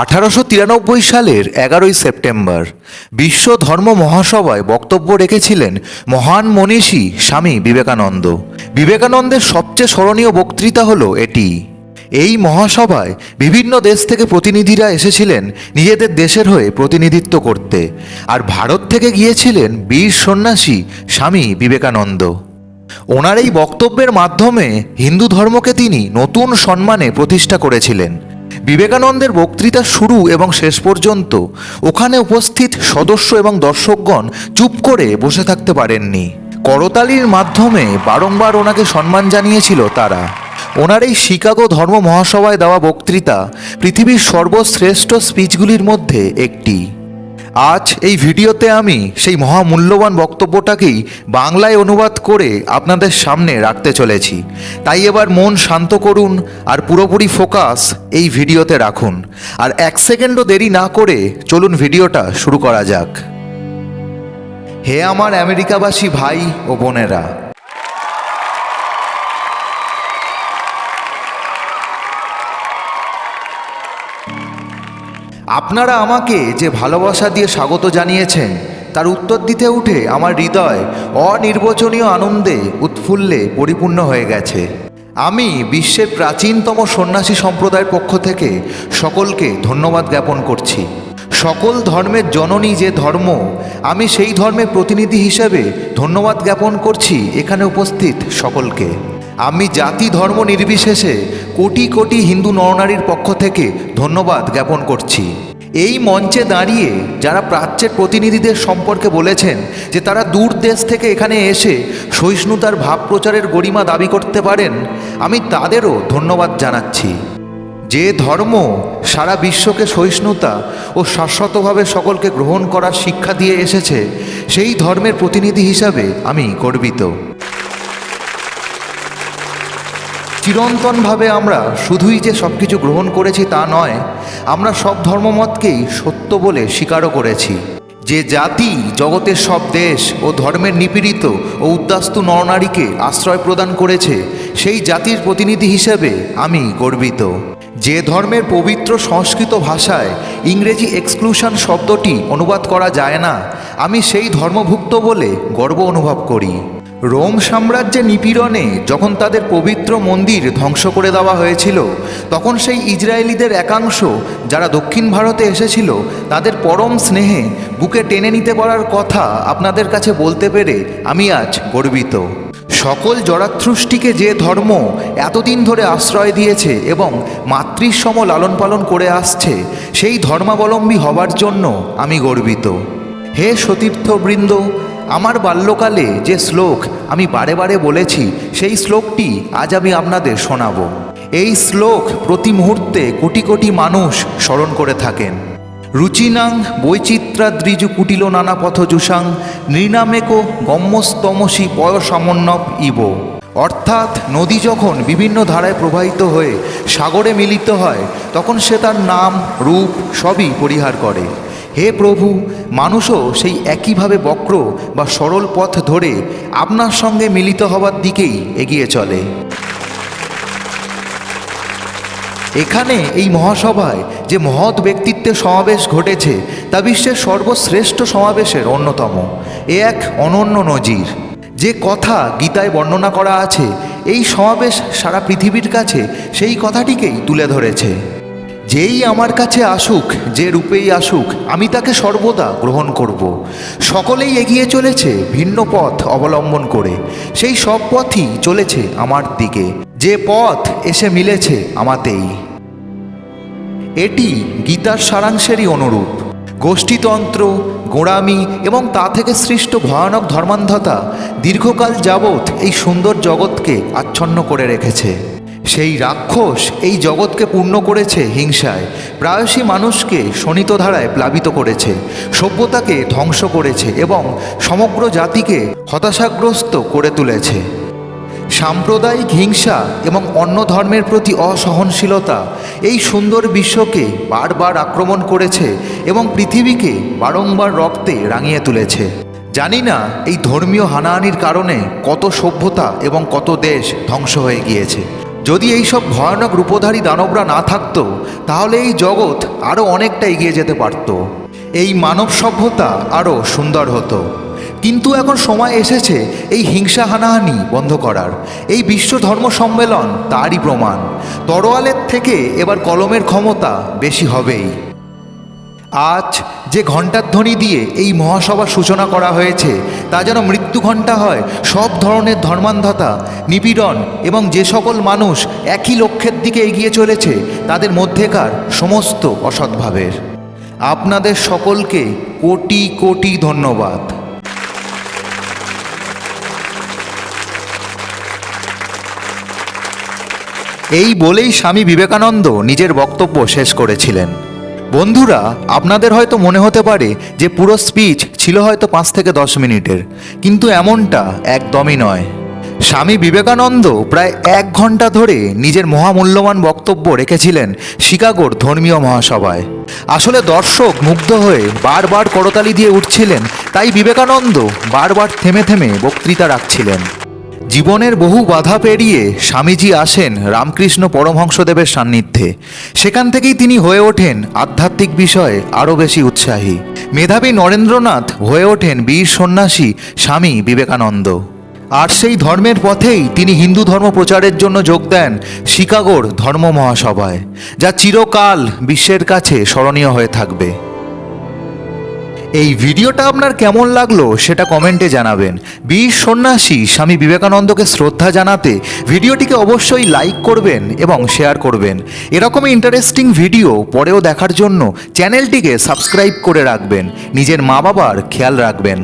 আঠারোশো তিরানব্বই সালের এগারোই সেপ্টেম্বর বিশ্ব ধর্ম মহাসভায় বক্তব্য রেখেছিলেন মহান মনীষী স্বামী বিবেকানন্দ। বিবেকানন্দের সবচেয়ে স্মরণীয় বক্তৃতা হলো এটি। এই মহাসভায় বিভিন্ন দেশ থেকে প্রতিনিধিরা এসেছিলেন নিজেদের দেশের হয়ে প্রতিনিধিত্ব করতে আর ভারত থেকে গিয়েছিলেন বীর সন্ন্যাসী স্বামী বিবেকানন্দ। ওনার এই বক্তব্যের মাধ্যমে হিন্দু ধর্মকে তিনি নতুন সম্মানে প্রতিষ্ঠা করেছিলেন। বিবেকানন্দের বক্তৃতা শুরু এবং শেষ পর্যন্ত ওখানে উপস্থিত সদস্য এবং দর্শকগণ চুপ করে বসে থাকতে পারেননি। করতালির মাধ্যমে বারংবার ওনাকে সম্মান জানিয়েছিল তারা। ওনার এই শিকাগো ধর্ম মহাসভায় দেওয়া বক্তৃতা পৃথিবীর সর্বশ্রেষ্ঠ স্পিচগুলির মধ্যে একটি। আজ এই ভিডিওতে আমি সেই মহামূল্যবান বক্তব্যটাকেই বাংলায় অনুবাদ করে আপনাদের সামনে রাখতে চলেছি। তাই এবার মন শান্ত করুন আর পুরোপুরি ফোকাস এই ভিডিওতে রাখুন। আর এক সেকেন্ডও দেরি না করে চলুন ভিডিওটা শুরু করা যাক। হে আমার আমেরিকাবাসী ভাই ও বোনেরা আপনারা আমাকে যে ভালোবাসা দিয়ে স্বাগত জানিয়েছেন, তার উত্তর দিতে উঠে আমার হৃদয় অনির্বচনীয় আনন্দে উৎফুল্লে পরিপূর্ণ হয়ে গেছে। আমি বিশ্বের প্রাচীনতম সন্ন্যাসী সম্প্রদায়ের পক্ষ থেকে সকলকে ধন্যবাদ জ্ঞাপন করছি। সকল ধর্মের জননী যে ধর্ম, আমি সেই ধর্মের প্রতিনিধি হিসেবে ধন্যবাদ জ্ঞাপন করছি এখানে উপস্থিত সকলকে। আমি জাতি ধর্ম নির্বিশেষে কোটি কোটি হিন্দু নরনারীর পক্ষ থেকে ধন্যবাদ জ্ঞাপন করছি। এই মঞ্চে দাঁড়িয়ে যারা প্রাচ্যের প্রতিনিধিদের সম্পর্কে বলেছেন যে তারা দূর দেশ থেকে এখানে এসে সহিষ্ণুতার ভাব প্রচারের গরিমা দাবি করতে পারেন, আমি তাদেরও ধন্যবাদ জানাচ্ছি। যে ধর্ম সারা বিশ্বকে সহিষ্ণুতা ও শাশ্বতভাবে সকলকে গ্রহণ করার শিক্ষা দিয়ে এসেছে, সেই ধর্মের প্রতিনিধি হিসাবে আমি গর্বিত। চিরন্তনভাবে আমরা শুধুই যে সব কিছু গ্রহণ করেছি তা নয়, আমরা সব ধর্মমতকেই সত্য বলে স্বীকারও করেছি। যে জাতি, জগতের সব দেশ ও ধর্মের নিপীড়িত ও উদ্বাস্তু নরনারীকে আশ্রয় প্রদান করেছে, সেই জাতির প্রতিনিধি হিসেবে আমি গর্বিত। যে ধর্মের পবিত্র সংস্কৃত ভাষায় ইংরেজি এক্সক্লুশন শব্দটি অনুবাদ করা যায় না, আমি সেই ধর্মভুক্ত বলে গর্ব অনুভব করি। রোম সাম্রাজ্যে নিপীড়নে যখন তাদের পবিত্র মন্দির ধ্বংস করে দেওয়া হয়েছিল, তখন সেই ইসরায়েলিদের একাংশ যারা দক্ষিণ ভারতে এসেছিল, তাদের পরম স্নেহে বুকে টেনে নিতে পারার কথা আপনাদের কাছে বলতে পেরে আমি আজ গর্বিত। সকল জরাথ্রুষ্টিকে যে ধর্ম এতদিন ধরে আশ্রয় দিয়েছে এবং মাতৃসম লালন পালন করে আসছে, সেই ধর্মাবলম্বী হবার জন্য আমি গর্বিত। হে সতীর্থবৃন্দ আমার বাল্যকালে যে শ্লোক আমি বারে বারে বলেছি, সেই শ্লোকটি আজ আমি আপনাদের শোনাব। এই শ্লোক প্রতি মুহূর্তে কোটি কোটি মানুষ স্মরণ করে থাকেন। রুচিনাং বৈচিত্রাদ্রিজু কুটিল নানা পথ জুসাং নৃণামেকো গম্যস্তমসী পয়সামন্নব ইব। অর্থাৎ নদী যখন বিভিন্ন ধারায় প্রবাহিত হয়ে সাগরে মিলিত হয়, তখন সে তার নাম, রূপ সবই পরিহার করে। হে প্রভু, মানুষও সেই একইভাবে বক্র বা সরল পথ ধরে আপনার সঙ্গে মিলিত হওয়ার দিকেই এগিয়ে চলে। এখানে এই মহাসভায় যে মহৎ ব্যক্তিত্বের সমাবেশ ঘটেছে, তা বিশ্বের সর্বশ্রেষ্ঠ সমাবেশের অন্যতম। এ এক অনন্য নজির। যে কথা গীতায় বর্ণনা করা আছে, এই সমাবেশ সারা পৃথিবীর কাছে সেই কথাটিকেই তুলে ধরেছে। যেই আমার কাছে আসুক, যে রূপেই আসুক, আমি তাকে সর্বদা গ্রহণ করব। সকলেই এগিয়ে চলেছে, ভিন্ন পথ অবলম্বন করে। সেই সব পথই চলেছে আমার দিকে। যে পথ এসে মিলেছে আমাতেই। এটি গীতার সারাংশেরই অনুরূপ। গোষ্ঠীতন্ত্র, গোঁড়ামি এবং তা থেকে সৃষ্ট ভয়ানক ধর্মান্ধতা দীর্ঘকাল যাবৎ এই সুন্দর জগৎকে আচ্ছন্ন করে রেখেছে। সেই রাক্ষস এই জগৎকে পূর্ণ করেছে হিংসায়। প্রায়শই মানুষকে শোণিত ধারায় প্লাবিত করেছে, সভ্যতাকে ধ্বংস করেছে এবং সমগ্র জাতিকে হতাশাগ্রস্ত করে তুলেছে। সাম্প্রদায়িক হিংসা এবং অন্য ধর্মের প্রতি অসহনশীলতা এই সুন্দর বিশ্বকে বারবার আক্রমণ করেছে এবং পৃথিবীকে বারংবার রক্তে রাঙিয়ে তুলেছে। জানি না এই ধর্মীয় হানাহানির কারণে কত সভ্যতা এবং কত দেশ ধ্বংস হয়ে গিয়েছে। যদি এই সব ভয়ানক রূপধারী দানবরা না থাকত, তাহলে এই জগৎ আরও অনেকটা এগিয়ে যেতে পারত। এই মানব সভ্যতা আরও সুন্দর হতো। কিন্তু এখন সময় এসেছে এই হিংসা হানাহানি বন্ধ করার। এই বিশ্ব ধর্ম সম্মেলন তারই প্রমাণ। তরোয়ালের থেকে এবার কলমের ক্ষমতা বেশি হবেই। আজ যে ঘণ্টার ধ্বনি দিয়ে এই মহাসভার সূচনা করা হয়েছে, তা যেন মৃত্যু ঘণ্টা হয়, সব ধরনের ধর্মান্ধতা, নিপীড়ন এবং যে সকল মানুষ একই লক্ষ্যের দিকে এগিয়ে চলেছে, তাদের মধ্যেকার সমস্ত অসৎভাবের আপনাদের সকলকে কোটি কোটি ধন্যবাদ। এই বলেই স্বামী বিবেকানন্দ নিজের বক্তব্য শেষ করেছিলেন। বন্ধুরা, আপনাদের হয়তো মনে হতে পারে যে পুরো স্পিচ ছিল হয়তো পাঁচ থেকে দশ মিনিটের, কিন্তু এমনটা একদমই নয়। স্বামী বিবেকানন্দ প্রায় এক ঘণ্টা ধরে নিজের মহামূল্যবান বক্তব্য রেখেছিলেন শিকাগোর ধর্মীয় মহাসভায়। আসলে দর্শক মুগ্ধ হয়ে বারবার করতালি দিয়ে উঠছিলেন, তাই বিবেকানন্দ বারবার থেমে থেমে বক্তৃতা রাখছিলেন। জীবনের বহু বাধা পেরিয়ে স্বামীজি আসেন রামকৃষ্ণ পরমহংসদেবের সান্নিধ্যে। সেখান থেকেই তিনি হয়ে ওঠেন আধ্যাত্মিক বিষয়ে আরও বেশি উৎসাহী। মেধাবী নরেন্দ্রনাথ হয়ে ওঠেন বীর সন্ন্যাসী স্বামী বিবেকানন্দ। আর সেই ধর্মের পথেই তিনি হিন্দু ধর্ম প্রচারের জন্য যোগ দেন শিকাগোর ধর্ম মহাসভায়, যা চিরকাল বিশ্বের কাছে স্মরণীয় হয়ে থাকবে। এই ভিডিওটা আপনার কেমন লাগল সেটা কমেন্টে জানাবেন। বীর সন্ন্যাসী স্বামী বিবেকানন্দকে শ্রদ্ধা জানাতে ভিডিওটিকে অবশ্যই লাইক করবেন এবং শেয়ার করবেন। এরকমই ইন্টারেস্টিং ভিডিও পরেও দেখার জন্য চ্যানেলটিকে সাবস্ক্রাইব করে রাখবেন। নিজের মা বাবার খেয়াল রাখবেন।